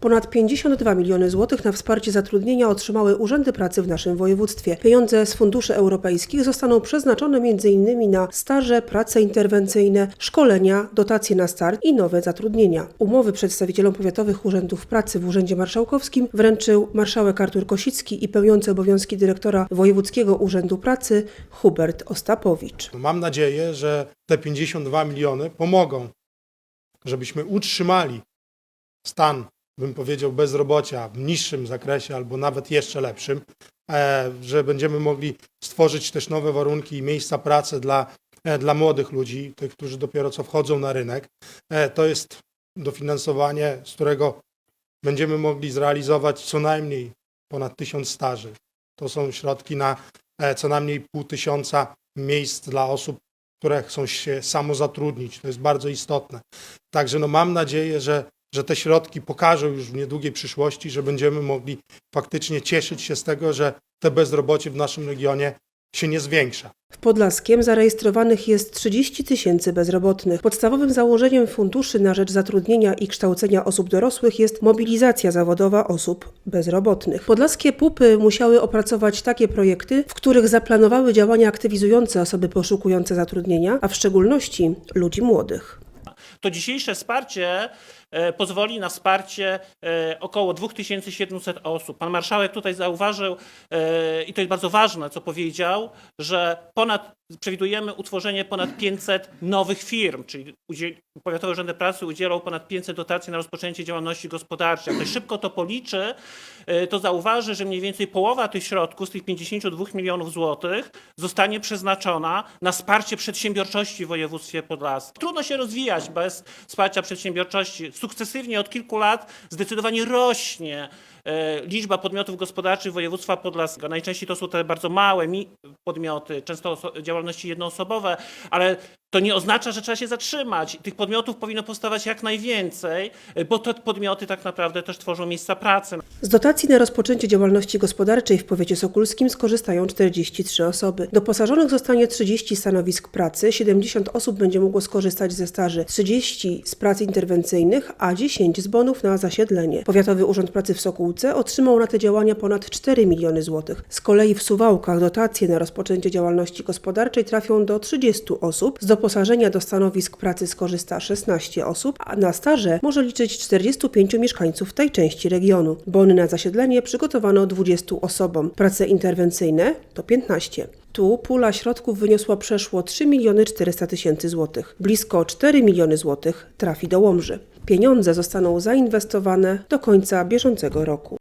Ponad 52 miliony złotych na wsparcie zatrudnienia otrzymały urzędy pracy w naszym województwie. Pieniądze z funduszy europejskich zostaną przeznaczone m.in. na staże, prace interwencyjne, szkolenia, dotacje na start i nowe zatrudnienia. Umowy przedstawicielom powiatowych urzędów pracy w Urzędzie Marszałkowskim wręczył marszałek Artur Kosicki i pełniący obowiązki dyrektora Wojewódzkiego Urzędu Pracy Hubert Ostapowicz. Mam nadzieję, że te 52 miliony pomogą, żebyśmy utrzymali stan, bym powiedział, bezrobocia w niższym zakresie albo nawet jeszcze lepszym, e, że będziemy mogli stworzyć też nowe warunki i miejsca pracy dla, e, dla młodych ludzi, tych, którzy dopiero co wchodzą na rynek. E, To jest dofinansowanie, z którego będziemy mogli zrealizować co najmniej ponad tysiąc staży. To są środki na co najmniej pół tysiąca miejsc dla osób, które chcą się samozatrudnić. To jest bardzo istotne. Także no mam nadzieję, że, że te środki pokażą już w niedługiej przyszłości, że będziemy mogli faktycznie cieszyć się z tego, że te bezrobocie w naszym regionie się nie zwiększa. W Podlaskiem zarejestrowanych jest 30 tysięcy bezrobotnych. Podstawowym założeniem funduszy na rzecz zatrudnienia i kształcenia osób dorosłych jest mobilizacja zawodowa osób bezrobotnych. Podlaskie pupy musiały opracować takie projekty, w których zaplanowały działania aktywizujące osoby poszukujące zatrudnienia, a w szczególności ludzi młodych. To dzisiejsze wsparcie e, pozwoli na wsparcie e, około 2700 osób. Pan marszałek tutaj zauważył, e, i to jest bardzo ważne, co powiedział, że ponad, przewidujemy utworzenie ponad 500 nowych firm, czyli Powiatowe Urzędy Pracy udzielą ponad 500 dotacji na rozpoczęcie działalności gospodarczej. Jak ktoś szybko to policzy, e, to zauważy, że mniej więcej połowa tych środków, z tych 52 milionów złotych, zostanie przeznaczona na wsparcie przedsiębiorczości w województwie podlaskim. Trudno się rozwijać bez wsparcia przedsiębiorczości. Sukcesywnie od kilku lat zdecydowanie rośnie liczba podmiotów gospodarczych województwa podlaskiego. Najczęściej to są te bardzo małe mi- podmioty, często działalności jednoosobowe, ale to nie oznacza, że trzeba się zatrzymać. Tych podmiotów powinno powstawać jak najwięcej, e, bo te podmioty tak naprawdę też tworzą miejsca pracy. Z dotacji na rozpoczęcie działalności gospodarczej w powiecie sokulskim skorzystają 43 osoby. Doposażonych zostanie 30 stanowisk pracy, 70 osób będzie mogło skorzystać ze staży, 30 z prac interwencyjnych, a 10 z bonów na zasiedlenie. Powiatowy Urząd Pracy w Sokółce otrzymał na te działania ponad 4 miliony złotych. Z kolei w Suwałkach dotacje na rozpoczęcie działalności gospodarczej trafią do 30 osób. Z doposażenia do stanowisk pracy skorzysta 16 osób, a na staże może liczyć 45 mieszkańców tej części regionu. Bony na zasiedlenie przygotowano 20 osobom. Prace interwencyjne to 15. Tu pula środków wyniosła przeszło 3 miliony 400 tysięcy złotych. Blisko 4 miliony złotych trafi do Łomży. Pieniądze zostaną zainwestowane do końca bieżącego roku.